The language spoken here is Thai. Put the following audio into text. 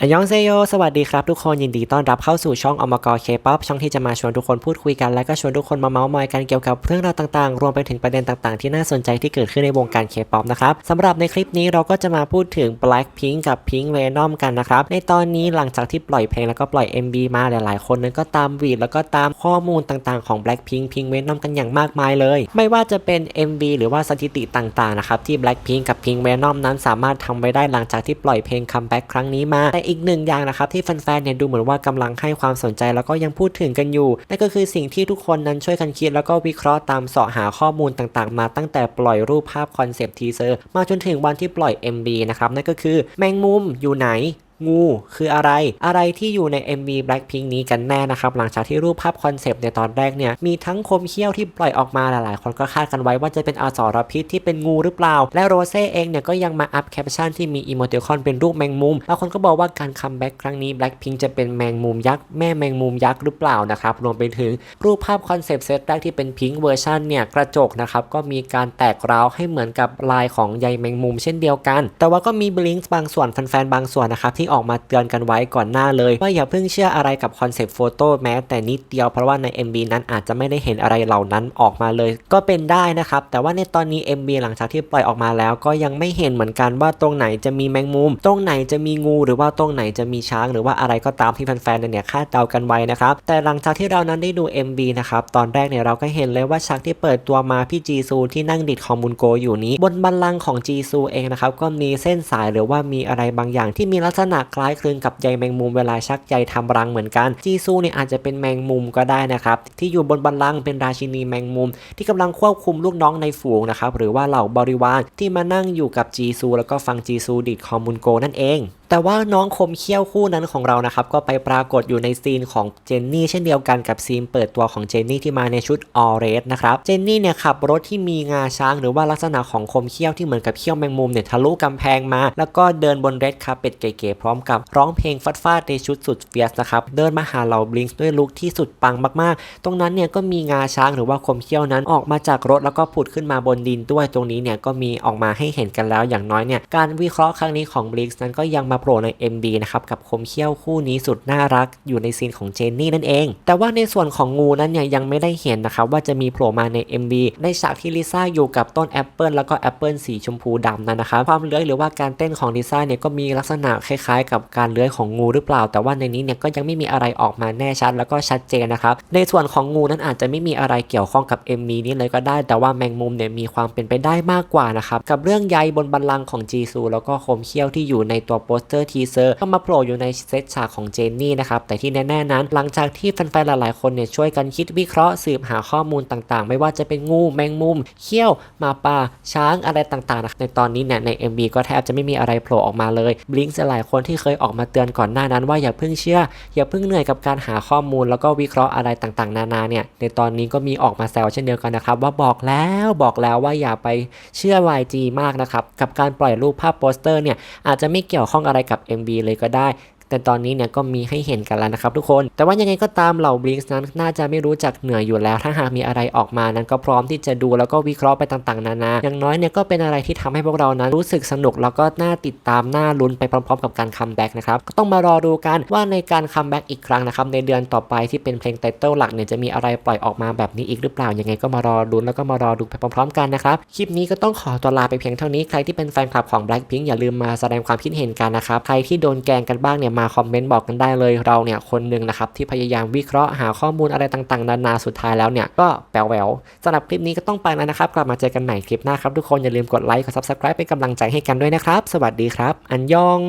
อันยองเซโย สวัสดีครับทุกคนยินดีต้อนรับเข้าสู่ช่องอมกรเคป๊อปช่องที่จะมาชวนทุกคนพูดคุยกัน และก็ชวนทุกคนมาเมาส์มอยกันเกี่ยวกับเรื่องราวต่างๆ รวมไปถึงประเด็นต่างๆ ที่น่าสนใจที่เกิดขึ้นในวงการเคป๊อปนะครับสำหรับในคลิปนี้เราก็จะมาพูดถึง Blackpink กับ Pink Venom กันนะครับ ในตอนนี้หลังจากที่ปล่อยเพลงแล้วก็ปล่อย MV มาหลายๆ คนนั้นก็ตามวีดแล้วก็ตามข้อมูลต่างๆของ Blackpink Pink Venom กันอย่างมากมายเลย ไม่ว่าจะเป็น MV หรือว่าสถิติต่างๆนะครับที่ Blackpink กับ Pink Venom นั้นสามารถทำไว้ได้หลังจากที่ปล่อยเพลงคัมแบ็กครั้งนี้มาแต่อีกหนึ่งอย่างนะครับที่แฟนๆเนี่ยดูเหมือนว่ากำลังให้ความสนใจแล้วก็ยังพูดถึงกันอยู่นั่นก็คือสิ่งที่ทุกคนนั้นช่วยกันคิด แล้วก็วิเคราะห์ตามเสาะหาข้อมูลต่างๆ มาตั้งแต่ปล่อยรูปภาพคอนเซปต์ทีเซอร์มาจนถึงวันที่ปล่อย MB นะครับนั่นก็คือแมงมุมอยู่ไหน งูคืออะไร อะไรที่อยู่ใน MV Blackpink นี้กันแน่นะครับ หลังจากที่รูปภาพคอนเซปต์ในตอนแรกเนี่ย มีทั้งคมเขี้ยวที่ปล่อยออกมาหลายๆ คนก็คาดกันไว้ว่าจะเป็นอสรพิษที่เป็นงูหรือเปล่า และโรเซ่เองเนี่ยก็ยังมาอัพแคปชั่นที่มีอีโมติคอนเป็นรูปแมงมุมบางคนก็บอกว่าการคัมแบ็กครั้งนี้ Blackpink จะเป็นแมงมุมยักษ์แม่แมงมุมยักษ์หรือเปล่านะครับรวมไปถึงรูปภาพคอนเซปต์เซตแรกที่เป็นพิงค์เวอร์ชันเนี่ยกระจกนะครับก็มีการแตกร้าวให้เหมือนกับลายของใยแมงมุมเช่นเดียวกัน แต่ว่าก็มีบลิงก์บางส่วนแฟนๆบางส่วนนะครับที่ออกมาเตือนกันไว้ก่อนหน้าเลย ว่าอย่าเพิ่งเชื่ออะไรกับคอนเซปต์โฟโต้แม้แต่นิดเดียวเพราะว่าใน MV นั้นอาจจะไม่ได้เห็นอะไรเหล่านั้นออกมาเลย ก็เป็นได้นะครับ แต่ว่าในตอนนี้ MV หลังจากที่ปล่อยออกมาแล้ว ก็ยังไม่เห็นเหมือนกันว่าตรงไหนจะมีแมงมุม ตรงไหนจะมีงู หรือว่าตรงไหนจะมีช้าง หรือว่าอะไรก็ตามที่แฟนๆเนี่ยคาดเดากันไว้นะครับแต่หลังจากที่เรานั้นได้ดู MV นะครับตอนแรกเนี่ยเราก็เห็นเลยว่าฉากที่เปิดตัวมาพี่จีซูที่นั่งดิดคอมมุนโกอยู่นี้ บนบัลลังก์ของจีซูเองนะครับก็มีเส้นสายหรือว่ามีอะไรบางอย่างที่มีลักษณะคล้ายคลึงกับใยแมงมุมเวลาชักใยทำรังเหมือนกันจีซูเนี่ยอาจจะเป็นแมงมุมก็ได้นะครับที่อยู่บนบัลลังก์เป็นราชินีแมงมุม ที่กำลังควบคุมลูกน้องในฝูงนะครับหรือว่าเหล่าบริวารที่มานั่งอยู่กับจีซูแล้วก็ฟังจีซูดิดคอมมุนโกนั่นเอง แต่ว่าน้องคมเขี้ยวคู่นั้นของเรานะครับ ก็ไปปรากฏอยู่ในซีนของเจนนี่เช่นเดียวกันกับซีนเปิดตัวของเจนนี่ที่มาในชุดออเรสนะครับ เจนนี่เนี่ยขับรถที่มีงาช้างหรือว่าลักษณะของคมเขี้ยวที่เหมือนกับเขี้ยวแมงมุมเนี่ยทะลุกำแพงมา แล้วก็เดินบนเรดคาเป็ดเก๋ๆพร้อมกับร้องเพลงฟัดฟาดในชุดสุดเฟียสนะครับ เดินมาหาเหล่าบลิงส์ด้วยลุคที่สุดปังมากๆ ตรงนั้นเนี่ยก็มีงาช้างหรือว่าคมเขี้ยวนั้นออกมาจากรถแล้วก็ผุดขึ้นมาบนดินด้วยตรงนี้เนี่ยก็มีออกมาให้เห็นกันแล้วอย่างน้อยเนี่ยการวิเคราะห์ครั้งนี้ของบลิงส์นั้นก็ยังมาโผล่ใน MB นะครับกับคมเขี้ยวคู่นี้สุดน่ารักอยู่ในซีนของเจนนี่นั่นเอง แต่ว่าในส่วนของงูนั้นเนี่ยยังไม่ได้เห็นนะครับว่าจะมีโผล่มาใน MV ในฉากที่ลิซ่าอยู่กับต้นแอปเปิลแล้วก็แอปเปิลสีชมพูดำนั่นนะครับความเลื้อยหรือว่าการเต้นของลิซ่าเนี่ยก็มีลักษณะคล้ายๆ กับการเลื้อยของงูหรือเปล่า แต่ว่าในนี้เนี่ยก็ยังไม่มีอะไรออกมาแน่ชัด แล้วก็ชัดเจนนะครับในส่วนของงูนั้นอาจจะไม่มีอะไรเกี่ยวข้องกับ MV นี้เลยก็ได้ แต่ว่าแมงมุมเนี่ยมีความเป็นไปได้มากกว่านะครับกับเรื่องใยบนบัลลังก์ของจีซูแล้วก็คมเขี้ยวที่อยู่ในตัวโปสเตอร์ทีเซอร์ก็มาโผล่อยู่ในเซตฉากของเจนนี่นะครับแต่ที่แน่ๆนั้น หลังจากที่แฟนๆหลายๆคนเนี่ยช่วยกันคิดวิเคราะห์สืบหาข้อมูลต่างๆ ไม่ว่าจะเป็นงูแมงมุมเขี้ยวหมาป่าช้างอะไรต่างๆนะในตอนนี้เนี่ยใน MV ก็แทบจะไม่มีอะไรโผล่ออกมาเลยบลิงหลายคนที่เคยออกมาเตือนก่อนหน้านั้นว่าอย่าเพิ่งเชื่อ อย่าเพิ่งเหนื่อยกับการหาข้อมูลแล้วก็วิเคราะห์อะไรต่างๆ นานาเนี่ยในตอนนี้ก็มีออกมาแซวเช่นเดียวกันนะครับว่าบอกแล้วบอกแล้วว่าอย่าไปเชื่อ YG มากนะครับกับการปล่อยรูปภาพโปสเตอร์เนี่ยอาจจะไม่เกี่ยวข้องอะไรกับ MV เลยก็ได้ แต่ตอนนี้เนี่ยก็มีให้เห็นกันแล้วนะครับทุกคน แต่ว่ายังไงก็ตามเหล่าบลิงส์นั้นน่าจะไม่รู้จักเหนื่อยอยู่แล้ว ถ้าหากมีอะไรออกมานั้นก็พร้อมที่จะดูแล้วก็วิเคราะห์ไปต่างๆ นานา อย่างน้อยเนี่ยก็เป็นอะไรที่ทำให้พวกเรานั้นรู้สึกสนุกแล้วก็น่าติดตามน่าลุ้นไปพร้อม ๆ กับการคัมแบ็กนะครับก็ต้องมารอดูกันว่าในการคัมแบ็กอีกครั้งนะครับในเดือนต่อไปที่เป็นเพลงไตเติลหลักเนี่ยจะมีอะไรปล่อยออกมาแบบนี้อีกหรือเปล่ายังไงก็มารอลุ้นแล้วก็มารอดูไปพร้อม ๆ กันนะครับคลิปนี้ก็ต้องขอตัวลาไปเพียงเท่านี้ใครที่เป็นแฟนคลับของ Blackpink อย่าลืมมาแสดงความคิดเห็นกันนะครับใครที่โดนแกงกันบ้างเนี่ยมาคอมเมนต์บอกกันได้เลยเราเนี่ยคนหนึ่งนะครับที่พยายามวิเคราะห์หาข้อมูลอะไรต่างๆ นานาสุดท้ายแล้วเนี่ยก็แปลวแหววสำหรับคลิปนี้ก็ต้องไปแล้วนะครับ กลับมาเจอกันใหม่คลิปหน้าครับทุกคนอย่าลืมกดไลค์กด subscribe เป็นกำลังใจให้กันด้วยนะครับ สวัสดีครับ อันยอง